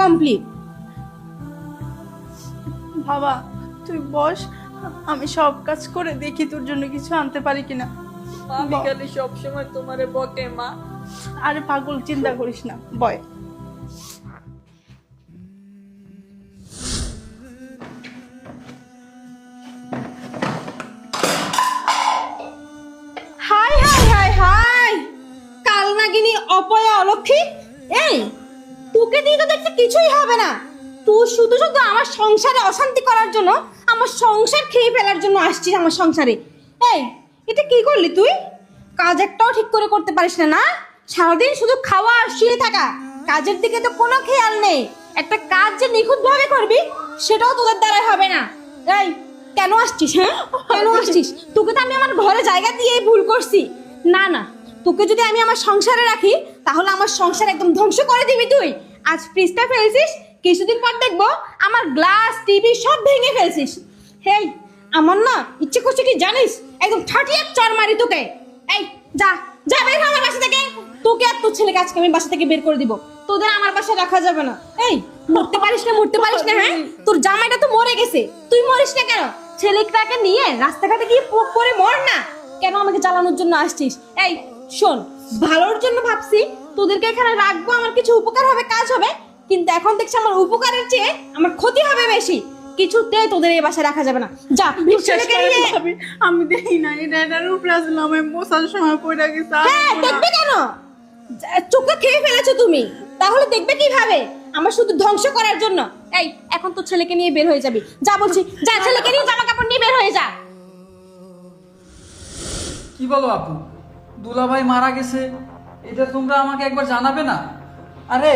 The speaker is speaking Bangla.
কমপ্লিট। বাবা তুই বস আমি সব কাজ করে দেখি তোর জন্য কিছু আনতে পারি কিনা। আমি খালি সবসময় তোমারে বকে মা। আরে পাগল চিন্তা করিস না। বয়। Hi hi hi hi! কাল নাগিনী অপয়া অলক্ষী? এই তোকে দিয়ে তো দেখতে কিছুই হবে না। তুই শুধু শুধু আমার সংসারে অশান্তি করার জন্য, আমার সংসার খেয়ে ফেলার জন্য আসছিস আমার সংসারে। এই, এটা কি করলি তুই? কাজ একটাও ঠিক করে করতে পারিস না না? সারাদিন শুধু খাওয়া আর শুয়ে থাকা। কাজের দিকে তো কোনো খেয়াল নেই। একটা কাজ যে নিখুঁত ভাবে করবি, সেটাও তোদের দ্বারা হবে না। এই, কেন আসছিস হ্যাঁ? কেন আসছিস? তোকে তো আমি আমার ঘরে জায়গা দিয়ে ভুল করছি। না না, তোকে যদি আমি আমার সংসারে রাখি, তাহলে আমার সংসার একদম ধ্বংস করে দিবি তুই। আজ ফ্রিজটা ফেলছিস? কিছুদিন পর দেখব আমার গ্লাস, টিভি সব ভেঙে ফেলছিস। হেই, আমার না ইচ্ছে করছে কি জানিস? একদম ঠাটিয়ে চর মারি তোকে। এই, যা যা, বের আমার বাসা থেকে। তোকে আর তোর ছেলেকে আজকে আমি বাসা থেকে বের করে দিব। তোদের আমার বাসায় রাখা যাবে না। এই, মরতে পারিস না, মরতে পারিস না হ্যাঁ? তোর জামাইটা তো মরে গেছে। তুই মরিস না কেন? ছেলেটাকে নিয়ে রাস্তাঘাটে গিয়ে প- পড়ে মর না। কেন আমাকে চালানোর জন্য আসছিস? এই, শোন, ভালোর জন্য ভাবছি তোদেরকে এখানে রাখব আমার কিছু উপকার হবে কাজ হবে। কিন্তু এখন দেখছি আমার উপকারের চেয়ে আমার ক্ষতি হবে বেশি। কিছুতেই তোদের এই বাসায় রাখা যাবে না। যা বিশ্বাস ছেলেকে ভাবি আমি দেখি না এটা এটার উপরে আসলাম আমি বসার সময় পড়ে গেছে হ্যাঁ দেখবে কেন? যা- চোখে খেয়ে ফেলেছো তুমি। তাহলে দেখবে কীভাবে? আমার শুধু ধ্বংস করার জন্য। এই এখন তো ছেলেকে নিয়ে বের হয়ে যাবি। যা বলছি যা ছেলেকে নিয়ে জামা কাপড় নিয়ে বের হয়ে যা। কি বলো আপু? দুলাভাই মারা গেছে এটা তোমরা আমাকে একবার জানাবে না আরে